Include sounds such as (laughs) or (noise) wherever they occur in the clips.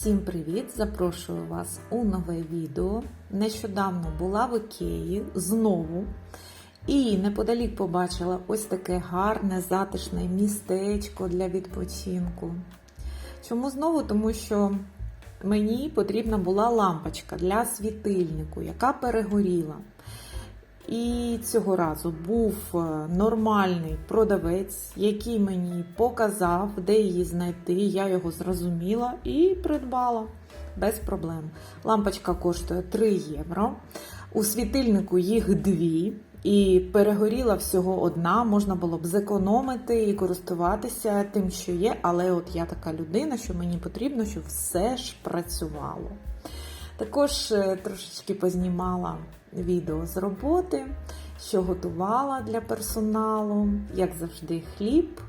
Всім привіт! Запрошую вас у нове відео. Нещодавно була в Ікеї знову. І неподалік побачила ось таке гарне, затишне містечко для відпочинку. Чому знову? Тому що мені потрібна була лампочка для світильнику, яка перегоріла. І цього разу був е, нормальний продавець, який мені показав, де її знайти. Я його зрозуміла і придбала без проблем. Лампочка коштує 3 євро. У світильнику їх дві, і перегоріла всього одна. Можна було б зекономити і користуватися тим, що є. Але от я така людина, що мені потрібно, щоб все ж працювало. Також е, трошечки познімала відео з роботи, що готувала для персоналу, як завжди, хліб,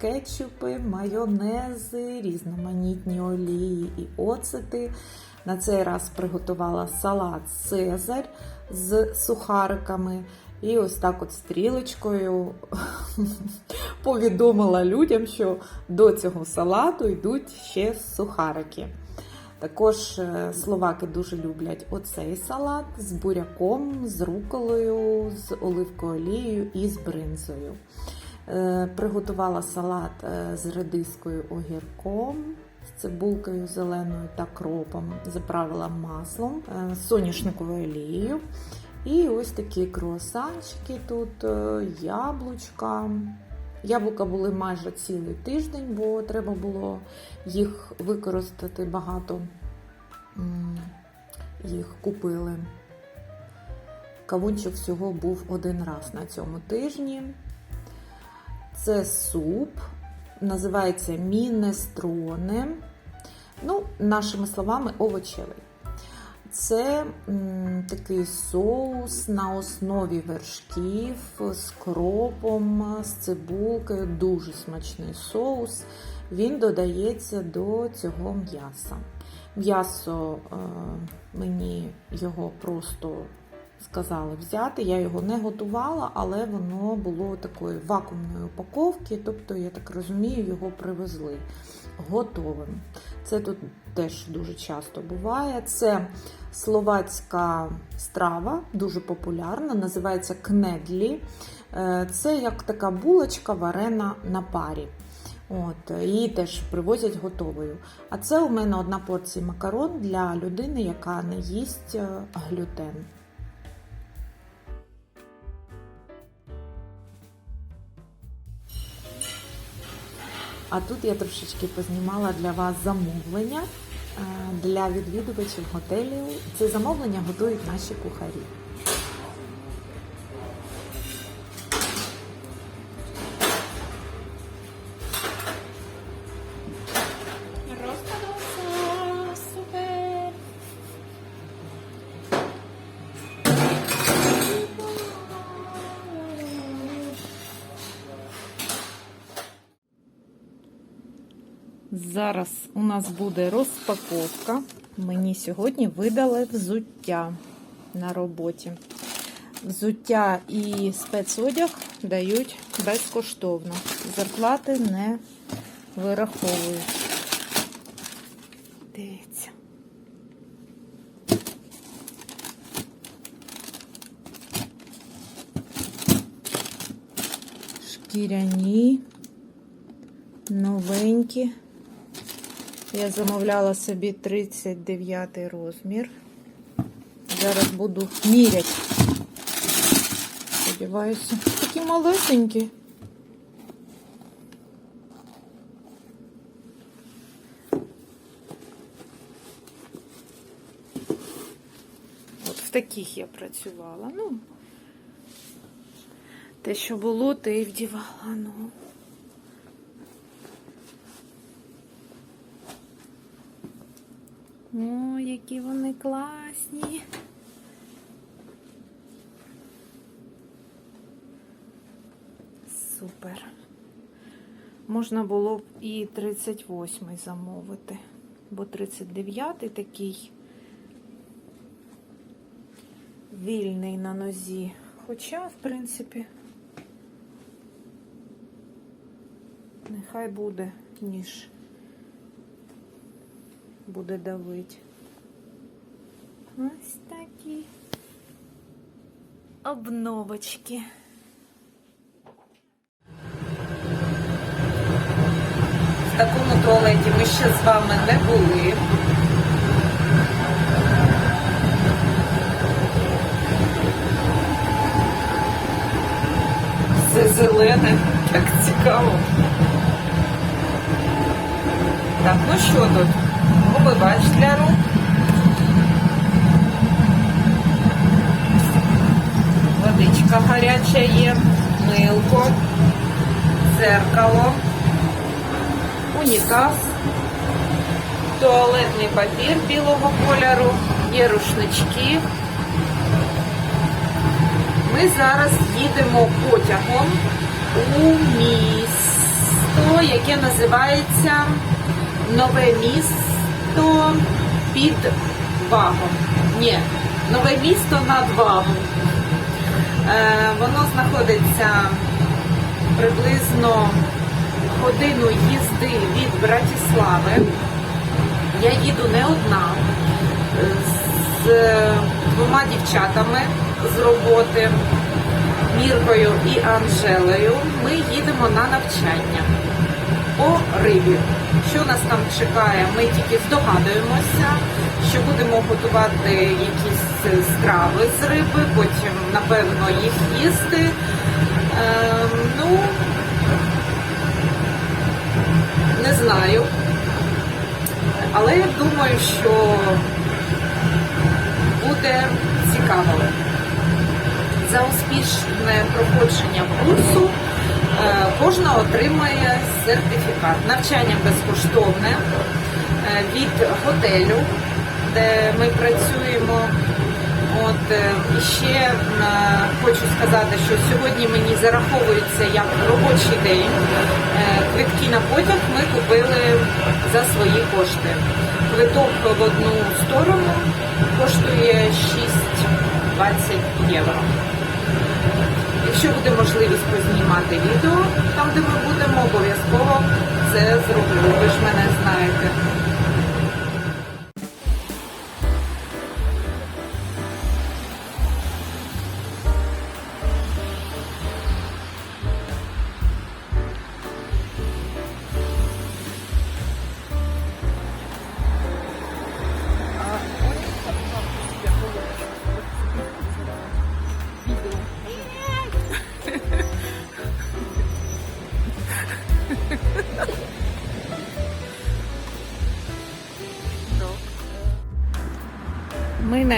кетчупи, майонези, різноманітні олії і оцети. На цей раз приготувала салат Цезарь з сухариками. І ось так от стрілочкою (laughs) повідомила людям, що до цього салату йдуть ще сухарики. Також е, словаки дуже люблять оцей салат з буряком, з руколою, з оливкою олією і з бринзою. Е, Приготувала салат е, з редискою огірком, з цибулкою зеленою та кропом, заправила маслом, соняшниковою олією. І ось такі круасанчики тут, яблучка. Яблука були майже цілий тиждень, бо треба було їх використати багато. Їх купили. Кавунчик всього був один раз на цьому тижні. Це суп, називається мінестроне. Ну, нашими словами, овочевий. Це м, такий соус на основі вершків з кропом, з цибулкою. Дуже смачний соус. Він додається до цього м'яса. М'ясо е, мені його просто сказали взяти. Я його не готувала, але воно було такої вакуумної упаковки, тобто, я так розумію, його привезли готовим. Це тут теж дуже часто буває. Це словацька страва, дуже популярна, називається кнедлі. Е, Це як така булочка варена на парі. От, її теж привозять готовою. А це у мене одна порція макарон для людини, яка не їсть е, глютен. А тут я трошечки познімала для вас замовлення е, для відвідувачів готелів. Це замовлення готують наші кухарі. Зараз у нас буде розпаковка. Мені сьогодні видали взуття на роботі. Взуття і спецодяг дають безкоштовно. Зарплати не вираховують. Дивіться. Шкіряні, новенькі. Я замовляла собі 39 розмір. Зараз буду міряти. Сподіваюся, такі малесенькі. От в таких я працювала. Ну, те, що було, те і вдівала. Ну. О, які вони класні. Супер. Можна було б і 38 замовити, бо 39 такий вільний на нозі. Хоча, в принципі, нехай буде ніж буде давити. Ось такі обновочки. В такому туалеті ми ще з вами не були. Все зелене, так цікаво. Так, ну що тут? Умивач для рук. Водичка гаряча є, милко, дзеркало, унітаз, туалетний папір білого кольору, є рушнички. Ми зараз їдемо потягом у місто, яке називається Нове місто під Вагом. Ні, нове місто над Вагом. Е, воно знаходиться приблизно годину їзди від Братислави. Я їду не одна з двома дівчатами з роботи Міркою і Анжелою. Ми їдемо на навчання по рибі. Що нас там чекає, ми тільки здогадуємося, що будемо готувати якісь е, страви з риби, потім, напевно, їх їсти. Ем, ну, не знаю. Але я думаю, що буде цікаво. За успішне проходження курсу е, кожна отримає сертифікат. Навчання безкоштовне е, від готелю, де ми працюємо. От е, і ще е, хочу сказати, що сьогодні мені зараховується як робочий день. Е, Квитки на потяг ми купили за свої кошти. Квиток в одну сторону коштує 6-20 євро. Якщо буде можливість познімати відео там, де ми будемо, обов'язково це зроблю. Ви ж мене знаєте.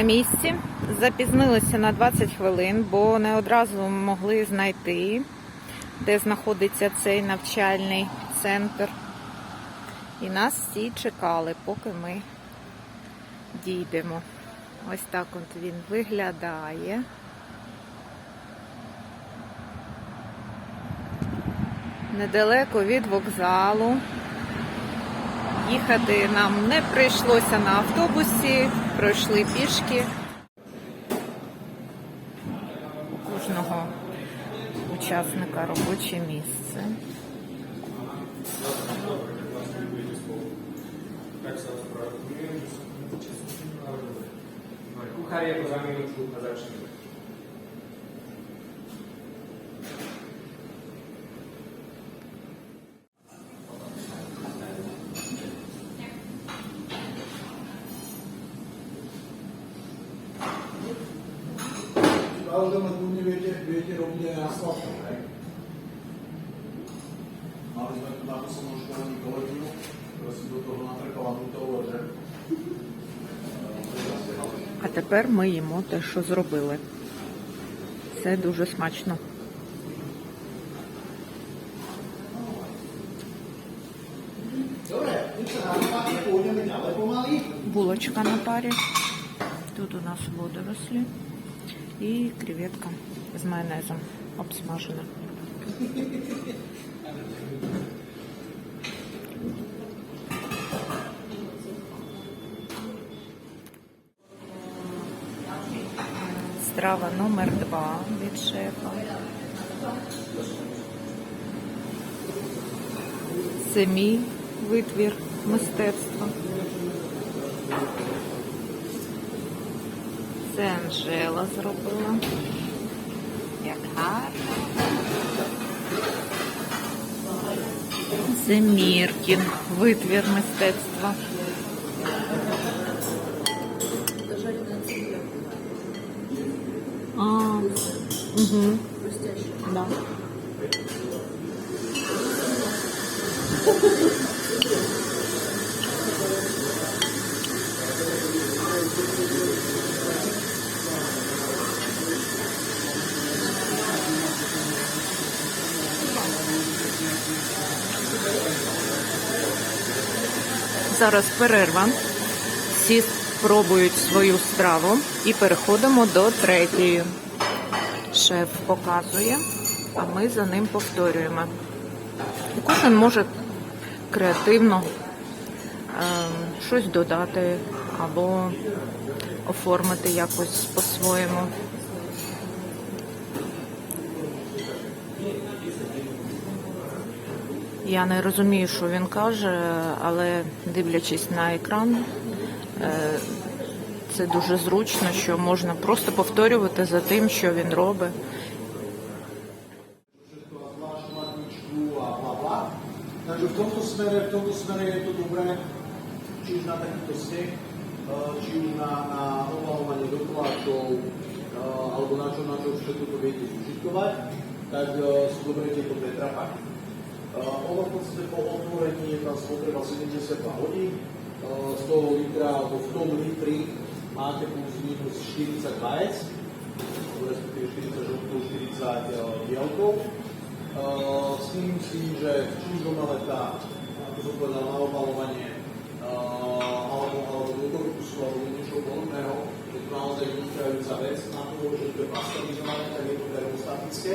Місці. Запізнилися на 20 хвилин, бо не одразу могли знайти, де знаходиться цей навчальний центр. І нас всі чекали, поки ми дійдемо. Ось так от він виглядає. Недалеко від вокзалу. Їхати нам не прийшлося на автобусі, пройшли пішки. У кожного учасника робоче місце. А тепер ми їмо те, що зробили. Це дуже смачно. Булочка на парі. Тут у нас водорослі і креветка з майонезом обсмажена. Страва номер два від шефа. Це мій витвір мистецтва. Це Анжела зробила. Як гарно. Це Міркін, витвір мистецтва. А, угу. Да. Зараз перерва. Всі спробують свою страву і переходимо до третьої. Шеф показує, а ми за ним повторюємо. Кожен може креативно ем, щось додати або оформити якось по-своєму. Я не розумію, що він каже, але дивлячись на екран, е, це дуже зручно, що можна просто повторювати за тим, що він робить. Takže v tomto smere, v tomto smere je to dobré, či už na takýto eh, či už na, na obalovanie dokladov, eh, alebo na čo, na čo všetko to viete zužitkovať, tak eh, sú dobré tieto tetrapaky. Ono v podstate po otvorení je tam spotreba 72 hodín, eh, z toho litra, alebo v tom litri máte plus minus 40 vajec, respektíve 40 žltkov, 40 eh, bielkov. S tým, s tým, že či už do meleta, ako som povedal, na obalovanie, eh, alebo, alebo do korpusu, alebo do niečoho podobného, je to naozaj vynikajúca vec. Na to, že to je pasterizované, tak je to termostatické.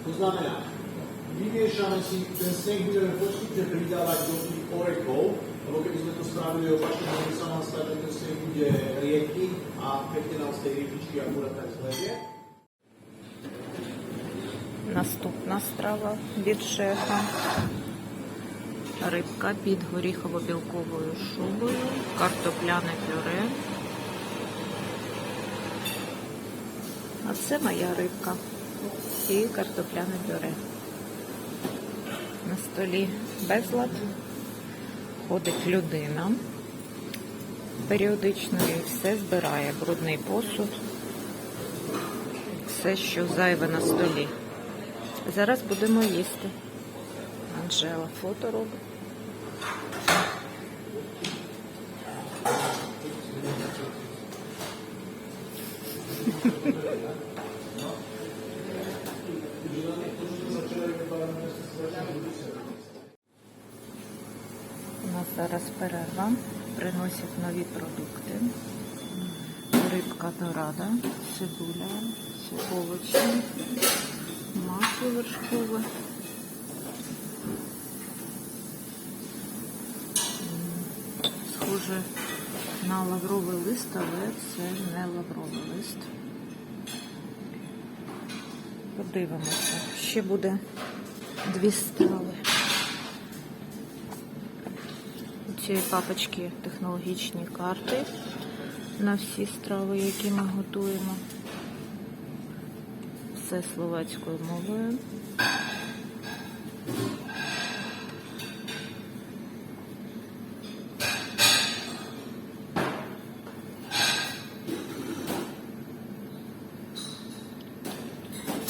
To znamená, vymiešame si, ten sneh budeme postupne pridávať do tých orechov, lebo keby sme to spravili opačne, môže sa nám stať, že ten sneh bude rieky a pekne nám z tej riekičky akurát tak zlezie. Наступна страва від шефа. Рибка під горіхово-білковою шубою, картопляне пюре. А це моя рибка і картопляне пюре. На столі безлад. Ходить людина. Періодично і все збирає. Брудний посуд. Все, що зайве на столі. Зараз будемо їсти. Анжела фото робить. У нас зараз перерва. Приносять нові продукти. Рибка дорада, цибуля, овочі, масло вершкове. Схоже на лавровий лист, але це не лавровий лист. Подивимося. Ще буде дві страви. Цієї папочки технологічні карти на всі страви, які ми готуємо. Все словацькою мовою.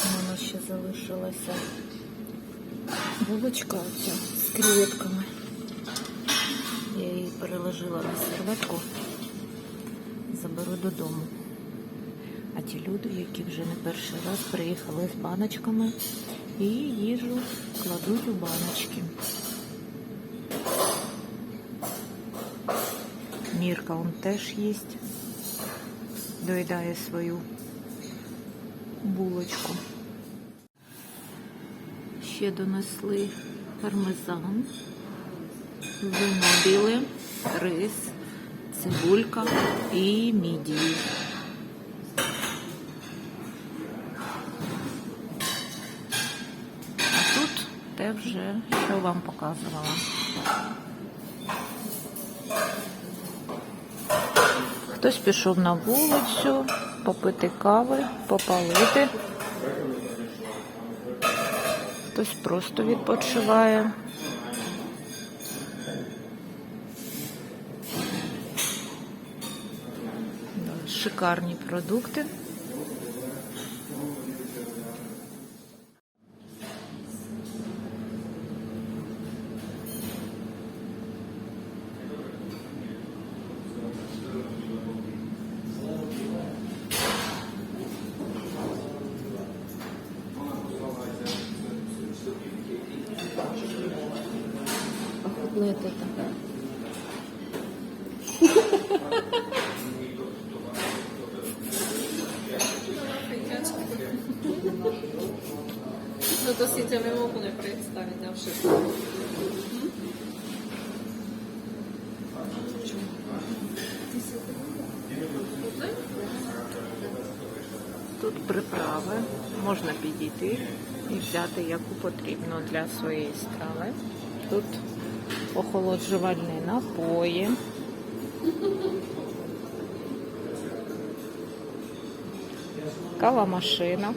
У мене ще залишилася булочка оця з креветками. Ті люди, які вже не перший раз приїхали з баночками і їжу кладуть у баночки. Мірка он теж їсть. Доїдає свою булочку. Ще донесли пармезан, вино біле, рис, цибулька і мідії. А тут те вже, що вам показувала. Хтось пішов на вулицю, попити кави, попалити. Хтось просто відпочиває. Шикарні продукти. Si ťa viem úplne predstaviť na všetko. Тут приправи можна підійти і взяти яку потрібно для своєї страви. Тут охолоджувальні напої. Кава машина.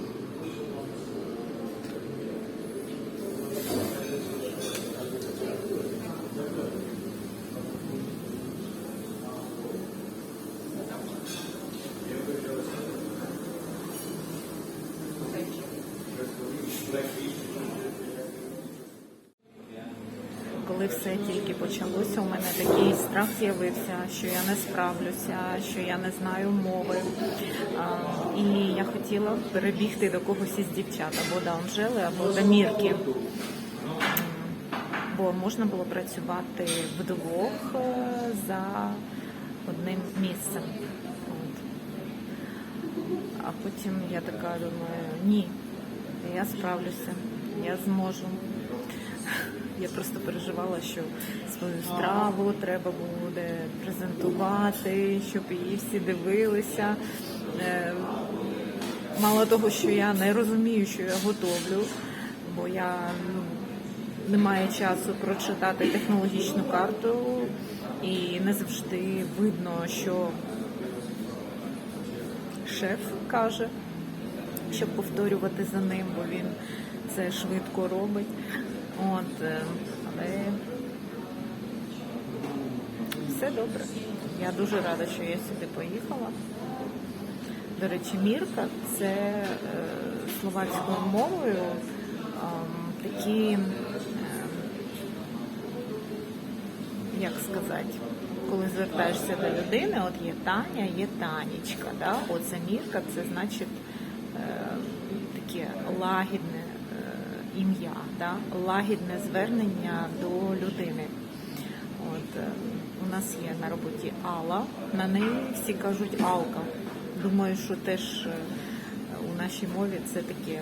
Коли все тільки почалося, у мене такий страх з'явився, що я не справлюся, що я не знаю мови. І я хотіла перебігти до когось із дівчат, або до Анжели, або до Мірки. Бо можна було працювати вдвох е, за одним місцем. А потім я така думаю, ні, я справлюся, я зможу. Я просто переживала, що свою страву треба буде презентувати, щоб її всі дивилися. Е, Мало того, що я не розумію, що я готовлю, бо я ну, не маю часу прочитати технологічну карту і не завжди видно, що шеф каже, щоб повторювати за ним, бо він це швидко робить. От, е, але все добре. Я дуже рада, що я сюди поїхала. До речі, мірка це е, словацькою мовою ем, такі, ем, як сказати, коли звертаєшся до людини, от є Таня, є Танічка. Да? Оце мірка, це значить таке лагідне е, ім'я, да? лагідне звернення до людини. От, е, у нас є на роботі Алла, на неї всі кажуть Алка. Думаю, що теж е, у нашій мові це таке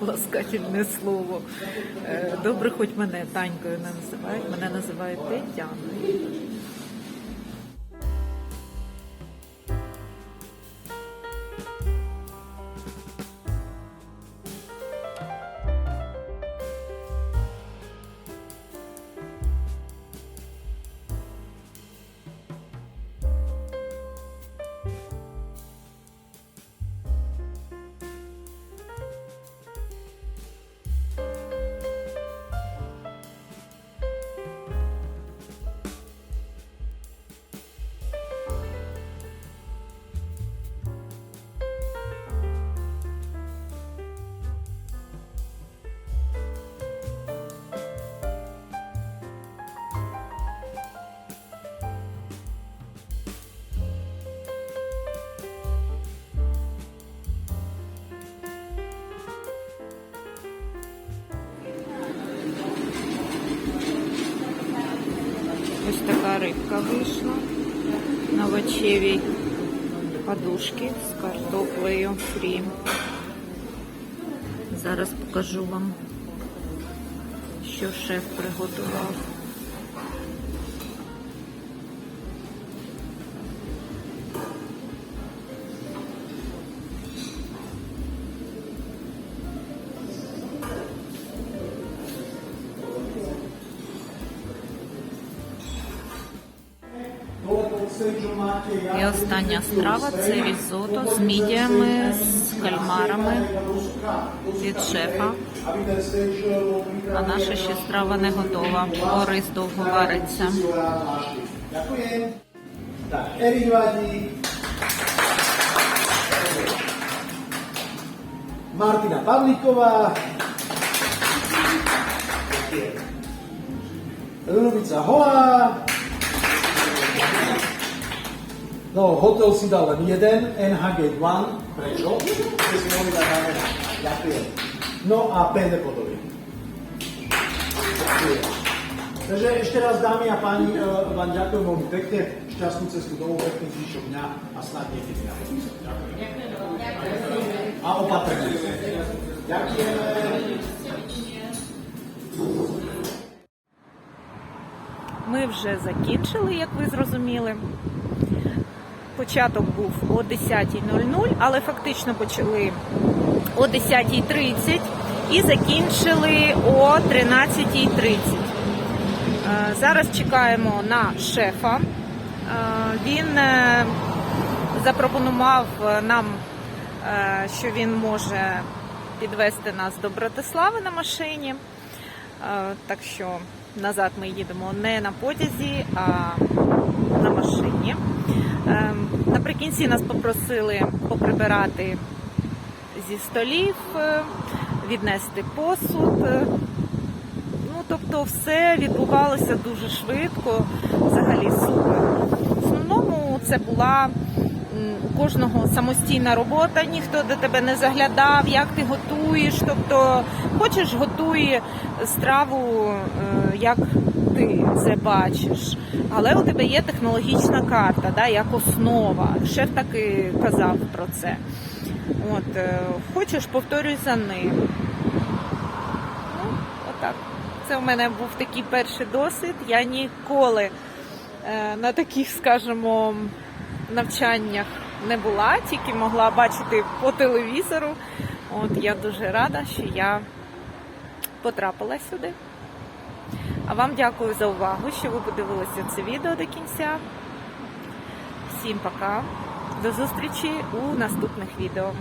ласкательне слово. Добре, хоч мене Танькою не називають, мене називають Тетяною. Така на овочевій подушки з картоплею фрі. Зараз покажу вам, що шеф приготував. Остання страва це різото з мідіями, з кальмарами від шефа. А наша ще страва не готова, бо рис довго вариться. Ďakujem. Tak, Erik Vadík. No, hotel si dal len jeden, NHG 1. Prečo? Ste si mohli dať na mena. Ďakujem. No a PD Podovie. Ďakujem. Takže ešte raz, dámy a páni, e, vám ďakujem veľmi pekne. Šťastnú cestu domov, pekný zvyšok dňa a snad niekedy na budúce. Ďakujem. A opatrne. Ďakujeme. Ми вже закінчили, як ви зрозуміли. Початок був о 10.00, але фактично почали о 10.30 і закінчили о 13.30. Е, Зараз чекаємо на шефа. Е, Він е, запропонував нам, що він може підвести нас до Братислави на машині. Так що назад ми їдемо не на потязі, а на машині. Е, Наприкінці нас попросили поприбирати зі столів, е, віднести посуд. Е, Ну, тобто, все відбувалося дуже швидко, взагалі супер. В основному це була у кожного самостійна робота, ніхто до тебе не заглядав, як ти готуєш. Тобто, хочеш, готуй страву, е, як ти це бачиш. Але у тебе є технологічна карта, да, як основа. Шеф так і казав про це. От, е, хочеш, повторюй за ним. Ну, отак. Це у мене був такий перший досвід. Я ніколи е, на таких, скажімо, навчаннях не була, тільки могла бачити по телевізору. От я дуже рада, що я потрапила сюди. А вам дякую за увагу, що ви подивилися це відео до кінця. Всім пока, до зустрічі у наступних відео.